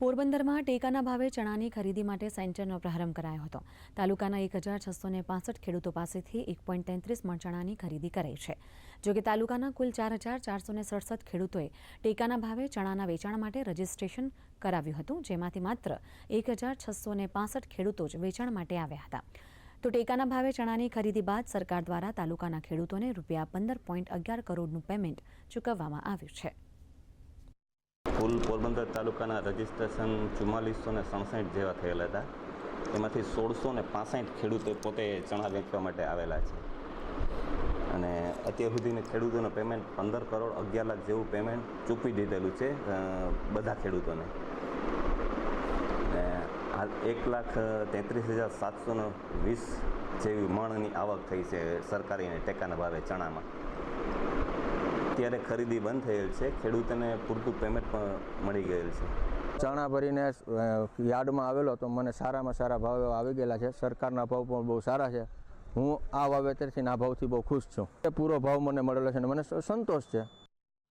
પોરબંદરમાં ટેકાના ભાવે ચણાની ખરીદી માટે સેન્ટરનો પ્રારંભ કરાયો હતો. તાલુકાના એક હજાર છસો ને પાસઠ ખેડૂતો પાસેથી એક પોઈન્ટ તેત્રીસ મણ ચણાની ખરીદી કરાઈ છે. જોકે તાલુકાના કુલ ચાર હજાર ચારસો ને સડસઠ ખેડૂતોએ ટેકાના ભાવે ચણાના વેચાણ માટે રજીસ્ટ્રેશન કરાવ્યું હતું, જેમાંથી માત્ર એક હજાર છસો ને પાસઠ ખેડૂતો જ વેચાણ માટે આવ્યા હતા. તો ટેકાના ભાવે ચણાની ખરીદી બાદ સરકાર દ્વારા તાલુકાના ખેડૂતોને રૂપિયા પંદર પોઈન્ટ અગિયાર કરોડનું પેમેન્ટ ચૂકવવામાં આવ્યું છે. કુલ પોરબંદર તાલુકાના રજિસ્ટ્રેશન ચુમ્માલીસો ને સડસઠ જેવા થયેલા હતા. એમાંથી સોળસો ને પાસઠ ખેડૂતો પોતે ચણા વેચવા માટે આવેલા છે. અને અત્યાર સુધીની ખેડૂતોનું પેમેન્ટ પંદર કરોડ અગિયાર લાખ જેવું પેમેન્ટ ચૂકવી દીધેલું છે બધા ખેડૂતોને. હાલ એક લાખ તેત્રીસ હજાર સાતસો વીસ જેવી મણની આવક થઈ છે સરકારીને ટેકાના ભાવે ચણામાં. અત્યારે ખરીદી બંધ થયેલ છે. ખેડૂતોને પૂરતું પેમેન્ટ પણ મળી ગયેલ છે. ચણા ભરીને યાર્ડમાં આવેલો તો મને સારામાં સારા ભાવ આવી ગયેલા છે. સરકારના ભાવ પણ બહુ સારા છે. હું આ વાવેતરથી આ ભાવથી બહુ ખુશ છું. પૂરો ભાવ મને મળેલો છે અને મને સંતોષ છે.